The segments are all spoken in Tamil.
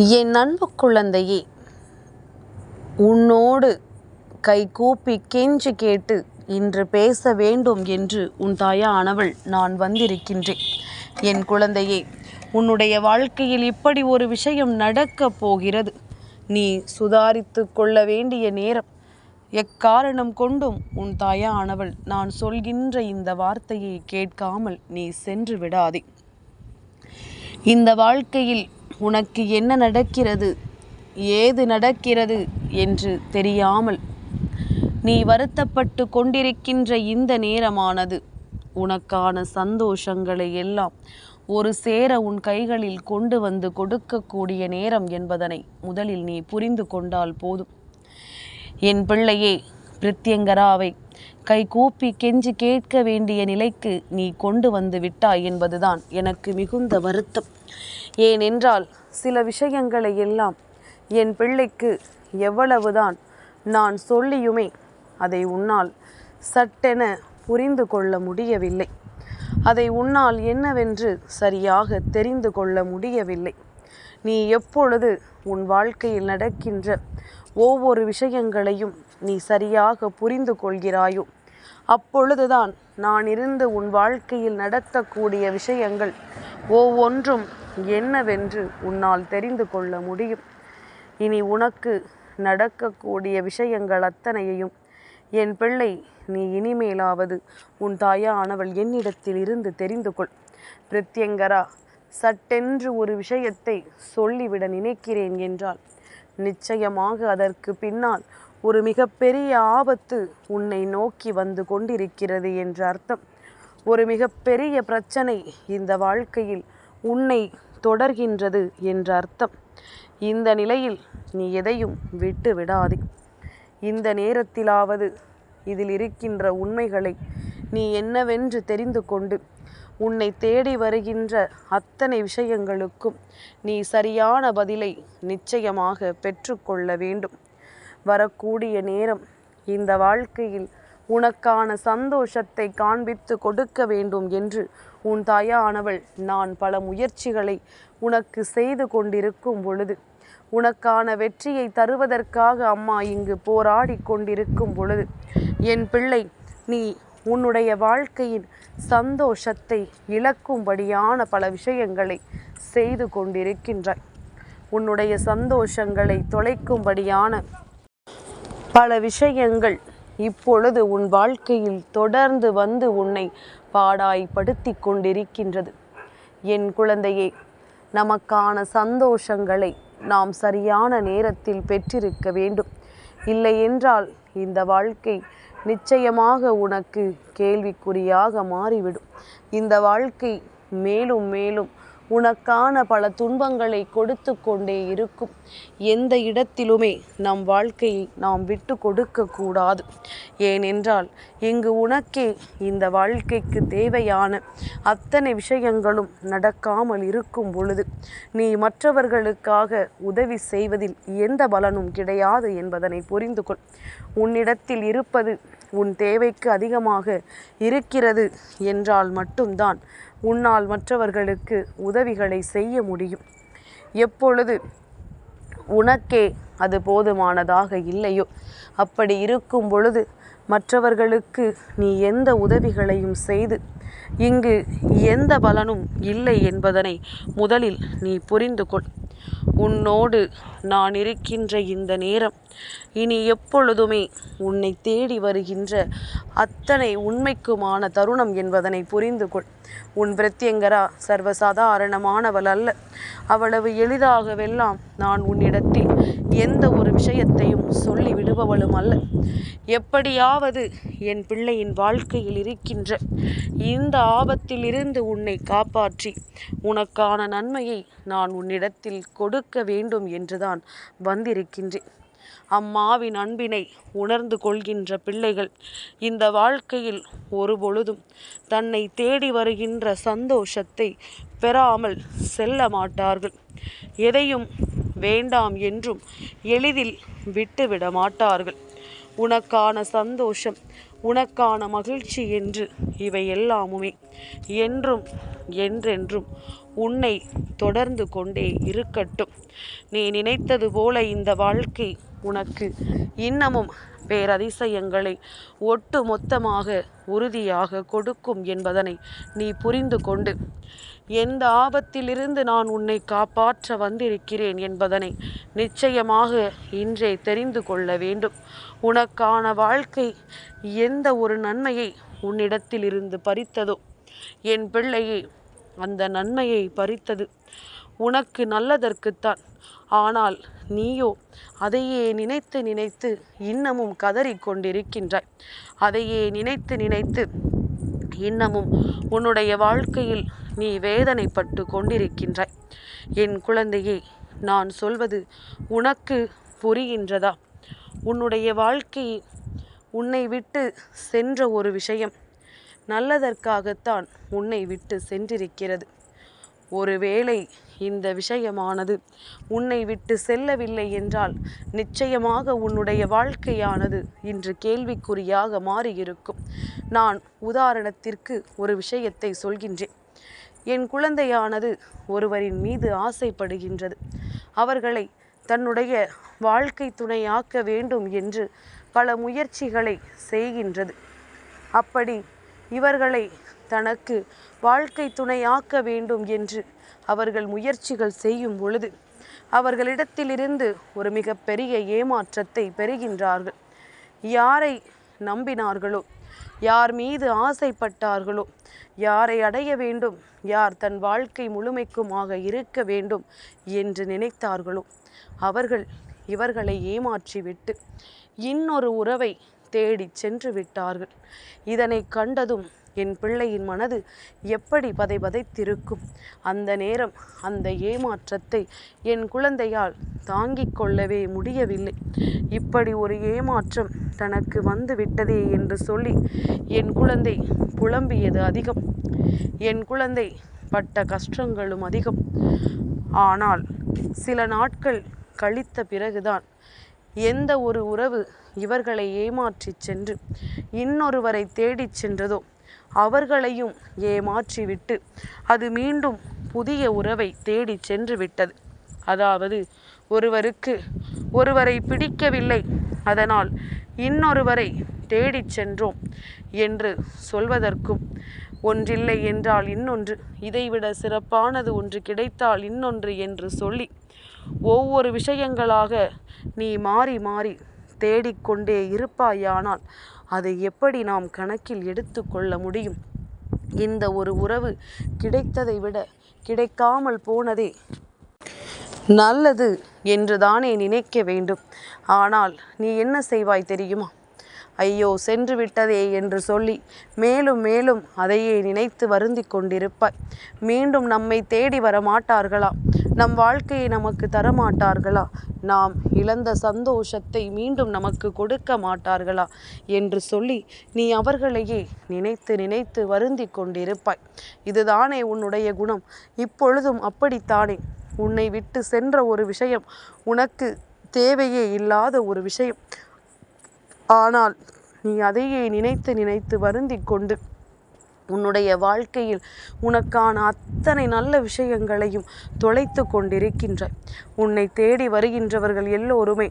என் அன்பு குழந்தையே உன்னோடு கை கூப்பி கெஞ்சி கேட்டு இன்று பேச வேண்டும் என்று உன் தாயானவள் நான் வந்திருக்கின்றேன். என் குழந்தையே உன்னுடைய வாழ்க்கையில் இப்படி ஒரு விஷயம் நடக்கப் போகிறது. நீ சுதாரித்து கொள்ள வேண்டிய நேரம் எக்காரணம் கொண்டும் உன் தாயானவள் நான் சொல்கின்ற இந்த வார்த்தையை கேட்காமல் நீ சென்று விடாதே. இந்த வாழ்க்கையில் உனக்கு என்ன நடக்கிறது? ஏது நடக்கிறது என்று தெரியாமல். நீ வருத்தப்பட்டு கொண்டிருக்கின்ற இந்த நேரமானது உனக்கான சந்தோஷங்களை எல்லாம் ஒரு சேர உன் கைகளில் கொண்டு வந்து கொடுக்கக்கூடிய நேரம் என்பதனை முதலில் நீ புரிந்து கொண்டால் போதும். என் பிள்ளையே பிரித்யங்கராவை கை கூப்பி கெஞ்சி கேட்க வேண்டிய நிலைக்கு நீ கொண்டு வந்து விட்டாய் என்பதுதான் எனக்கு மிகுந்த வருத்தம். ஏனென்றால் சில விஷயங்களை எல்லாம் என் பிள்ளைக்கு எவ்வளவுதான் நான் சொல்லியுமே அதை உன்னால் சட்டென புரிந்து கொள்ள முடியவில்லை. அதை உன்னால் என்னவென்று சரியாக தெரிந்து கொள்ள முடியவில்லை. நீ எப்பொழுது உன் வாழ்க்கையில் நடக்கின்ற ஒவ்வொரு விஷயங்களையும் நீ சரியாக புரிந்து கொள்கிறாயோ அப்பொழுதுதான் நான் இருந்து உன் வாழ்க்கையில் நடத்தக்கூடிய விஷயங்கள் ஒவ்வொன்றும் என்னவென்று உன்னால் தெரிந்து கொள்ள முடியும். இனி உனக்கு நடக்கக்கூடிய விஷயங்கள் அத்தனையையும் என் பிள்ளை நீ இனிமேலாவது உன் தாயானவள் என்னிடத்தில் இருந்து தெரிந்து கொள். பிரத்யங்கரா சட்டென்று ஒரு விஷயத்தை சொல்லிவிட நினைக்கிறேன் என்றால் நிச்சயமாக அதற்கு பின்னால் ஒரு மிகப்பெரிய ஆபத்து உன்னை நோக்கி வந்து கொண்டிருக்கிறது என்ற அர்த்தம். ஒரு மிகப்பெரிய பிரச்சனை இந்த வாழ்க்கையில் உன்னை தொடர்கின்றது என்ற அர்த்தம். இந்த நிலையில் நீ எதையும் விட்டு விடாதே. இந்த நேரத்திலாவது இதில் இருக்கின்ற உண்மைகளை நீ என்னவென்று தெரிந்து கொண்டு உன்னை தேடி வருகின்ற அத்தனை விஷயங்களுக்கும் நீ சரியான பதிலை நிச்சயமாக பெற்றுக்கொள்ள வேண்டும். வரக்கூடிய நேரம். இந்த வாழ்க்கையில் உனக்கான சந்தோஷத்தை காண்பித்து கொடுக்க வேண்டும் என்று உன் தாயானவள் நான் பல முயற்சிகளை உனக்கு செய்து கொண்டிருக்கும் பொழுது உனக்கான வெற்றியை தருவதற்காக அம்மா இங்கு போராடி கொண்டிருக்கும் பொழுது என் பிள்ளை நீ உன்னுடைய வாழ்க்கையின் சந்தோஷத்தை இழக்கும்படியான பல விஷயங்களை செய்து கொண்டிருக்கின்றாய். உன்னுடைய சந்தோஷங்களை தொலைக்கும்படியான பல விஷயங்கள் இப்பொழுது உன் வாழ்க்கையில் தொடர்ந்து வந்து உன்னை பாடாய்படுத்தி கொண்டிருக்கின்றது. என் குழந்தையே நமக்கான சந்தோஷங்களை நாம் சரியான நேரத்தில் பெற்றிருக்க வேண்டும். இல்லை என்றால் இந்த வாழ்க்கை நிச்சயமாக உனக்கு கேள்விக்குறியாக மாறிவிடும். இந்த வாழ்க்கை மேலும் மேலும் உனக்கான பல துன்பங்களை கொடுத்து கொண்டே இருக்கும். எந்த இடத்திலுமே நம் வாழ்க்கையை நாம் விட்டு கொடுக்க கூடாது. ஏனென்றால் இங்கு உனக்கே இந்த வாழ்க்கைக்கு தேவையான அத்தனை விஷயங்களும் நடக்காமல் இருக்கும் பொழுது நீ மற்றவர்களுக்காக உதவி செய்வதில் எந்த பலனும் கிடையாது என்பதனை புரிந்து கொள் உன்னிடத்தில் இருப்பது உன் தேவைக்கு அதிகமாக இருக்கிறது என்றால் மட்டும்தான் உன்னால் மற்றவர்களுக்கு உதவிகளை செய்ய முடியும். எப்பொழுது உனக்கே அது போதுமானதாக இல்லையோ அப்படி இருக்கும் பொழுது மற்றவர்களுக்கு நீ எந்த உதவிகளையும் செய்து இங்கு எந்த பலனும் இல்லை என்பதனை முதலில் நீ புரிந்து கொள். உன்னோடு நான் இருக்கின்ற இந்த நேரம் இனி எப்பொழுதுமே உன்னை தேடி வருகின்ற அத்தனை உண்மைக்குமான தருணம் என்பதனை புரிந்து கொள். உன் பிரத்யங்கரா சர்வசாதாரணமானவள் அல்ல. அவ்வளவு எளிதாகவெல்லாம் நான் உன்னிடத்தில் எந்த ஒரு விஷயத்தையும் சொல்லி விடுபவளும் அல்ல. எப்படியாவது என் பிள்ளையின் வாழ்க்கையில் இருக்கின்ற இந்த ஆபத்திலிருந்து உன்னை காப்பாற்றி உனக்கான நன்மையை நான் உன்னிடத்தில் கொடுக்க வேண்டும் என்றுதான் வந்திருக்கின்றேன். அம்மாவின் அன்பினை உணர்ந்து கொள்கின்ற பிள்ளைகள் இந்த வாழ்க்கையில் ஒருபொழுதும் தன்னை தேடி வருகின்ற சந்தோஷத்தை பெறாமல் செல்ல மாட்டார்கள். எதையும் வேண்டாம் என்றும் எளிதில் விட்டுவிட மாட்டார்கள். உனக்கான சந்தோஷம் உனக்கான மகிழ்ச்சி என்று இவை எல்லாமுமே என்றும் என்றென்றும் உன்னை தொடர்ந்து கொண்டே இருக்கட்டும். நீ நினைத்தது போல இந்த வாழ்க்கை உனக்கு. இன்னமும் பேரதிசயங்களை ஒட்டு மொத்தமாக உறுதியாக கொடுக்கும் என்பதனை நீ புரிந்து கொண்டு எந்த ஆபத்திலிருந்து நான் உன்னை காப்பாற்ற வந்திருக்கிறேன் என்பதனை நிச்சயமாக இன்றே தெரிந்து கொள்ள வேண்டும். உனக்கான வாழ்க்கை எந்த ஒரு நன்மையை உன்னிடத்திலிருந்து பறித்ததோ என் பிள்ளையே அந்த நன்மையை பறித்தது உனக்கு நல்லதற்குத்தான். ஆனால் நீயோ அதையே நினைத்து நினைத்து இன்னமும் கதறிக் கொண்டிருக்கின்றாய். அதையே நினைத்து நினைத்து இன்னமும் உன்னுடைய வாழ்க்கையில் நீ வேதனைப்பட்டு கொண்டிருக்கின்றாய். என் குழந்தையே நான் சொல்வது உனக்கு புரிகின்றதா? உன்னுடைய வாழ்க்கை உன்னை விட்டு சென்ற ஒரு விஷயம். நல்லதற்காகத்தான் உன்னை விட்டு சென்றிருக்கிறது. ஒருவேளை இந்த விஷயமானது உன்னை விட்டு செல்லவில்லை என்றால் நிச்சயமாக உன்னுடைய வாழ்க்கையானது இன்று கேள்விக்குறியாக மாறியிருக்கும். நான் உதாரணத்திற்கு ஒரு விஷயத்தை சொல்கின்றேன். என் குழந்தையானது ஒருவரின் மீது ஆசைப்படுகின்றது. அவர்களை தன்னுடைய வாழ்க்கை துணையாக்க வேண்டும் என்று பல முயற்சிகளை செய்கின்றது. அப்படி இவர்களை தனக்கு வாழ்க்கை துணையாக்க வேண்டும் என்று அவர்கள் முயற்சிகள் செய்யும் பொழுது அவர்களிடத்திலிருந்து ஒரு மிகப்பெரிய ஏமாற்றத்தை பெறுகின்றார்கள். யாரை நம்பினார்களோ யார் மீது ஆசைப்பட்டார்களோ யாரை அடைய வேண்டும் யார் தன் வாழ்க்கை முழுமைக்குமாக இருக்க வேண்டும் என்று நினைத்தார்களோ அவர்கள் இவர்களை ஏமாற்றிவிட்டு இன்னொரு உறவை தேடிச் சென்று விட்டார்கள். இதனை கண்டதும் என் பிள்ளையின் மனது எப்படி பதை பதைத்திருக்கும் அந்த நேரம் அந்த ஏமாற்றத்தை என் குழந்தையால் தாங்கிக் கொள்ளவே முடியவில்லை. இப்படி ஒரு ஏமாற்றம் தனக்கு வந்து விட்டதே என்று சொல்லி என் குழந்தை புலம்பியது அதிகம். என் குழந்தை பட்ட கஷ்டங்களும் அதிகம். ஆனால் சில நாட்கள் கழித்த பிறகுதான் எந்த ஒரு உறவு இவர்களை ஏமாற்றிச் சென்று இன்னொருவரை தேடிச் சென்றதோ அவர்களையும் ஏமாற்றிவிட்டு அது மீண்டும் புதிய உறவை தேடி சென்று விட்டது அதாவது ஒருவருக்கு ஒருவரை பிடிக்கவில்லை அதனால் இன்னொருவரை தேடிச் சென்றோம் என்று சொல்வதற்கும் ஒன்றில்லை என்றால் இன்னொன்று இதைவிட சிறப்பானது ஒன்று கிடைத்தால் இன்னொன்று என்று சொல்லி ஒவ்வொரு விஷயங்களாக நீ மாறி மாறி தேடிக்கொண்டே இருப்பாயானால் அதை எப்படி நாம் கணக்கில் எடுத்துக்கொள்ள முடியும்? இந்த ஒரு உறவு கிடைத்ததை விட கிடைக்காமல் போனதே நல்லது என்று தானே நினைக்க வேண்டும். ஆனால் நீ என்ன செய்வாய் தெரியுமா? ஐயோ சென்று விட்டதே என்று சொல்லி மேலும் மேலும் அதையே நினைத்து வருந்தி கொண்டிருப்பாய். மீண்டும் நம்மை தேடி வர மாட்டார்களா? நம் வாழ்க்கையை நமக்கு தரமாட்டார்களா? நாம் இழந்த சந்தோஷத்தை மீண்டும் நமக்கு கொடுக்க மாட்டார்களா? என்று சொல்லி நீ அவர்களையே நினைத்து நினைத்து வருந்தி கொண்டிருப்பாய். இதுதானே உன்னுடைய குணம். இப்பொழுதும் அப்படித்தானே. உன்னை விட்டு சென்ற ஒரு விஷயம் உனக்கு தேவையே இல்லாத ஒரு விஷயம். ஆனால் நீ அதையே நினைத்து நினைத்து வருந்தி கொண்டு உன்னுடைய வாழ்க்கையில் உனக்கான அத்தனை நல்ல விஷயங்களையும் தொலைத்து கொண்டிருக்கின்றாய். உன்னை தேடி வருகின்றவர்கள் எல்லோருமே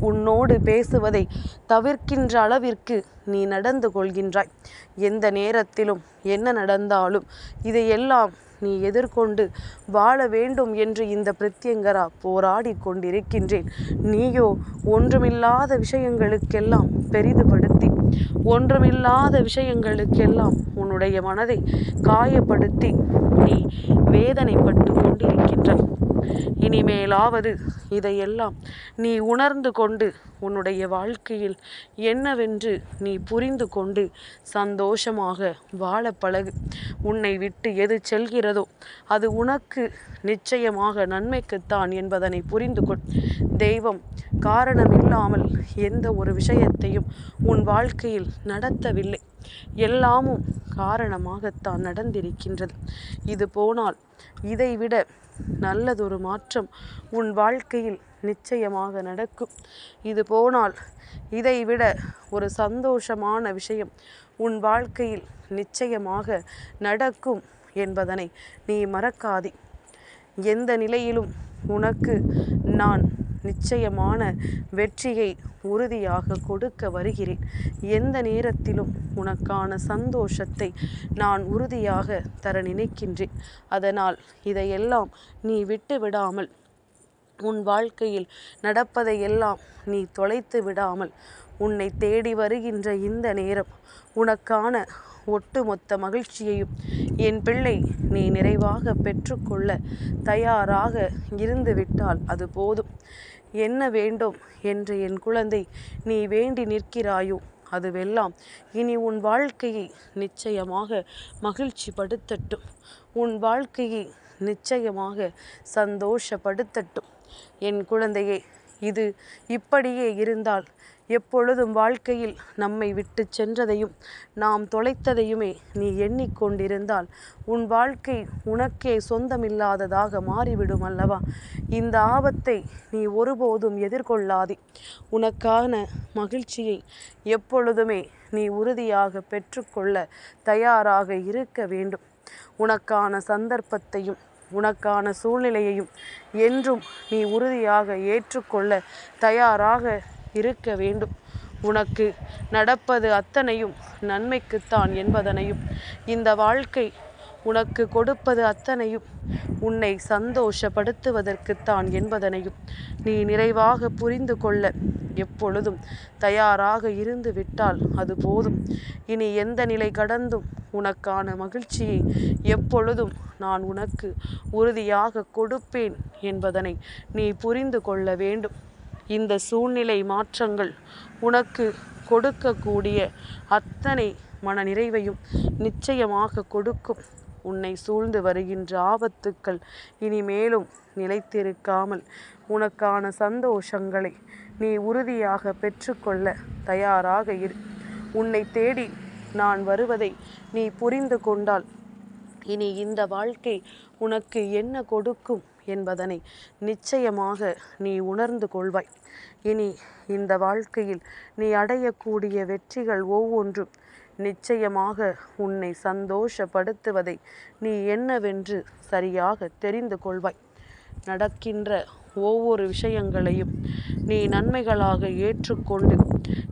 உன்னோடு பேசுவதை தவிர்க்கின்ற அளவிற்கு நீ நடந்து கொள்கின்றாய். எந்த நேரத்திலும் என்ன நடந்தாலும் இதையெல்லாம் நீ எதிர்கொண்டு வாழ வேண்டும் என்று இந்த பிரத்யங்கரா போராடி கொண்டிருக்கின்றேன். நீயோ ஒன்றுமில்லாத விஷயங்களுக்கெல்லாம் பெரிதுபடுத்தி ஒன்றுமில்லாத விஷயங்களுக்கெல்லாம் உன்னுடைய மனதை காயப்படுத்தி நீ வேதனைப்பட்டு கொண்டிருக்கின்றாய் இனிமேலாவது இதையெல்லாம் நீ உணர்ந்து கொண்டு உன்னுடைய வாழ்க்கையில் என்னவென்று நீ புரிந்து கொண்டு சந்தோஷமாக வாழ பழகு. உன்னை விட்டு எது செல்கிறதோ அது உனக்கு நிச்சயமாக நன்மைக்குத்தான் என்பதனை புரிந்து கொள். தெய்வம் காரணமில்லாமல் எந்த ஒரு விஷயத்தையும் உன் வாழ்க்கை வாழ்க்கையில் நடத்தவில்லை. எல்லாமும் காரணமாகத்தான் நடந்திருக்கின்றது. இது போனால் இதைவிட நல்லதொரு மாற்றம் உன் வாழ்க்கையில் நிச்சயமாக நடக்கும். இது போனால் இதைவிட ஒரு சந்தோஷமான விஷயம் உன் வாழ்க்கையில் நிச்சயமாக நடக்கும் என்பதனை நீ மறக்காதே. எந்த நிலையிலும் உனக்கு நான் நிச்சயமான வெற்றியை உறுதியாக கொடுக்க வருகிறேன். எந்த நேரத்திலும் உனக்கான சந்தோஷத்தை நான் உறுதியாக தர நினைக்கின்றேன். அதனால் இதையெல்லாம் நீ விட்டு விடாமல் உன் வாழ்க்கையில் நடப்பதையெல்லாம் நீ தொலைத்து விடாமல் உன்னை தேடி வருகின்ற இந்த நேரம் உனக்கான ஒட்டுமொத்த மகிழ்ச்சியையும் என் பிள்ளை நீ நிறைவாக பெற்றுக்கொள்ள தயாராக இருந்துவிட்டால் அது போதும். என்ன வேண்டும் என்று என் குழந்தை நீ வேண்டி நிற்கிறாயோ அதுவெல்லாம் இனி உன் வாழ்க்கையை நிச்சயமாக மகிழ்ச்சி படுத்தட்டும் உன் வாழ்க்கையை நிச்சயமாக சந்தோஷப்படுத்தட்டும். என் குழந்தையே இது இப்படியே இருந்தால் எப்பொழுதும் வாழ்க்கையில் நம்மை விட்டு சென்றதையும் நாம் தொலைத்ததையுமே நீ எண்ணிக்கொண்டிருந்தால் உன் வாழ்க்கை உனக்கே சொந்தமில்லாததாக மாறிவிடும் அல்லவா? இந்த ஆபத்தை நீ ஒருபோதும் எதிர்கொள்ளாதே. உனக்கான மகிழ்ச்சியை எப்பொழுதுமே நீ உறுதியாக பெற்றுக்கொள்ள தயாராக இருக்க வேண்டும். உனக்கான சந்தர்ப்பத்தையும் உனக்கான சூழ்நிலையையும் என்றும் நீ உறுதியாக ஏற்றுக்கொள்ள தயாராக இருக்க வேண்டும். உனக்கு நடப்பது அத்தனையும் நன்மைக்குத்தான் என்பதனையும் இந்த வாழ்க்கை உனக்கு கொடுப்பது அத்தனையும் உன்னை சந்தோஷப்படுத்துவதற்குத்தான் என்பதனையும் நீ நிறைவாக புரிந்து கொள்ள எப்பொழுதும் தயாராக இருந்து விட்டால் அது போதும். இனி எந்த நிலை கடந்தும் உனக்கான மகிழ்ச்சியை எப்பொழுதும் நான் உனக்கு உறுதியாக கொடுப்பேன் என்பதனை நீ புரிந்து கொள்ள வேண்டும். இந்த சூழ்நிலை மாற்றங்கள் உனக்கு கொடுக்கக்கூடிய அத்தனை மன நிறைவையும் நிச்சயமாக கொடுக்கும். உன்னை சூழ்ந்து வருகின்ற ஆபத்துக்கள் இனிமேலும் நிலைத்திருக்காமல் உனக்கான சந்தோஷங்களை நீ உறுதியாக பெற்றுக்கொள்ள தயாராக இரு. உன்னை தேடி நான் வருவதை நீ புரிந்து கொண்டால் இனி இந்த வாழ்க்கை உனக்கு என்ன கொடுக்கும்? என்பதனை நிச்சயமாக நீ உணர்ந்து கொள்வாய். இனி இந்த வாழ்க்கையில் நீ அடையக்கூடிய வெற்றிகள் ஒவ்வொன்றும் நிச்சயமாக உன்னை சந்தோஷப்படுத்துவதை நீ என்னவென்று சரியாக தெரிந்து கொள்வாய். நடக்கின்ற ஒவ்வொரு விஷயங்களையும் நீ நன்மைகளாக ஏற்றுக்கொண்டு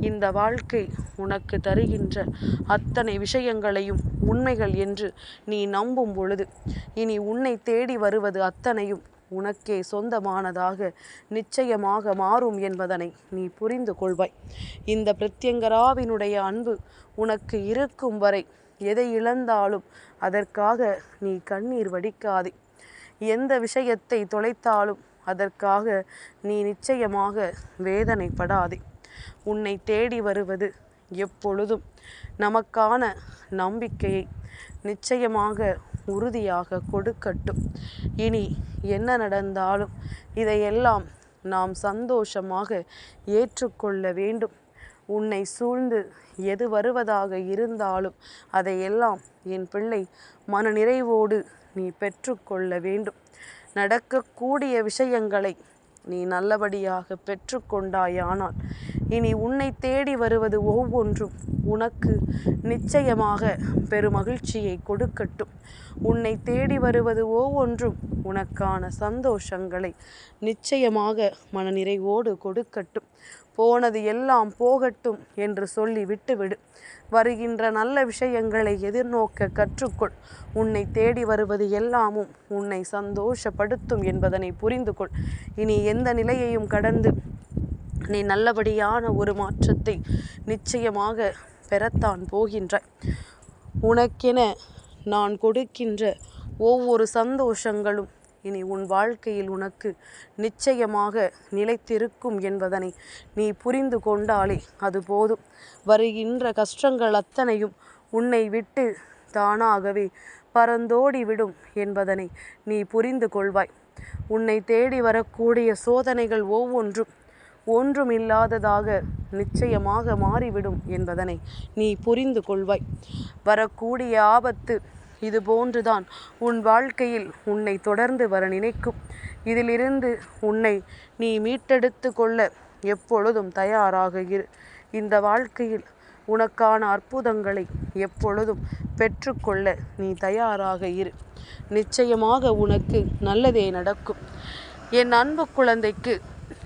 இந்த வாழ்க்கை உனக்கு தருகின்ற அத்தனை விஷயங்களையும் உண்மைகள் என்று நீ நம்பும் பொழுது இனி உன்னை தேடி வருவது அத்தனையும் உனக்கே சொந்தமானதாக நிச்சயமாக மாறும் என்பதனை நீ புரிந்து கொள்வாய். இந்த பிரத்யங்கராவினுடைய அன்பு உனக்கு இருக்கும் வரை எதை இழந்தாலும் அதற்காக நீ கண்ணீர் வடிக்காதே. எந்த விஷயத்தை தொலைத்தாலும் அதற்காக நீ நிச்சயமாக வேதனைப்படாதே. உன்னை தேடி வருவது எப்பொழுதும் நமக்கான நம்பிக்கையை நிச்சயமாக உறுதியாக கொடுக்கட்டும். இனி என்ன நடந்தாலும் இதையெல்லாம் நாம் சந்தோஷமாக ஏற்றுக்கொள்ள வேண்டும். உன்னை சூழ்ந்து எது வருவதாக இருந்தாலும் அதையெல்லாம் என் பிள்ளை மனநிறைவோடு நீ பெற்றுக்கொள்ள வேண்டும். நடக்கக்கூடிய விஷயங்களை நீ நல்லபடியாக பெற்றுக்கொண்டாயானால் இனி உன்னை தேடி வருவது ஒவ்வொன்றும். உனக்கு நிச்சயமாக பெருமகிழ்ச்சியை கொடுக்கட்டும். உன்னை தேடி வருவது ஒவ்வொன்றும் உனக்கான சந்தோஷங்களை நிச்சயமாக மனநிறைவோடு கொடுக்கட்டும். போனது எல்லாம் போகட்டும் என்று சொல்லி விட்டுவிடு. வருகின்ற நல்ல விஷயங்களை எதிர்நோக்க கற்றுக்கொள். உன்னை தேடி வருவது எல்லாமும் உன்னை சந்தோஷப்படுத்தும் என்பதனை புரிந்து கொள் இனி எந்த நிலையையும் கடந்து நீ நல்லபடியான ஒரு மாற்றத்தை நிச்சயமாக பெறத்தான் போகின்றாய். உனக்கென நான் கொடுக்கின்ற ஒவ்வொரு சந்தோஷங்களும் இனி உன் வாழ்க்கையில் உனக்கு நிச்சயமாக நிலைத்திருக்கும் என்பதனை நீ புரிந்து கொண்டாலே அது போதும். வருகின்ற கஷ்டங்கள் அத்தனையும் உன்னை விட்டு தானாகவே பறந்தோடிவிடும் என்பதனை நீ புரிந்து கொள்வாய். உன்னை தேடி வரக்கூடிய சோதனைகள் ஒவ்வொன்றும் ஒன்றுமில்லாததாக நிச்சயமாக மாறிவிடும் என்பதனை நீ புரிந்து கொள்வாய். வரக்கூடிய ஆபத்து இது போன்றுதான். உன் வாழ்க்கையில் உன்னை தொடர்ந்து வர நினைக்கும். இதிலிருந்து உன்னை நீ மீட்டெடுத்து கொள்ள எப்பொழுதும் தயாராக இரு. இந்த வாழ்க்கையில் உனக்கான அற்புதங்களை எப்பொழுதும் பெற்றுக்கொள்ள நீ தயாராக இரு. நிச்சயமாக உனக்கு நல்லதே நடக்கும். என் அன்பு குழந்தைக்கு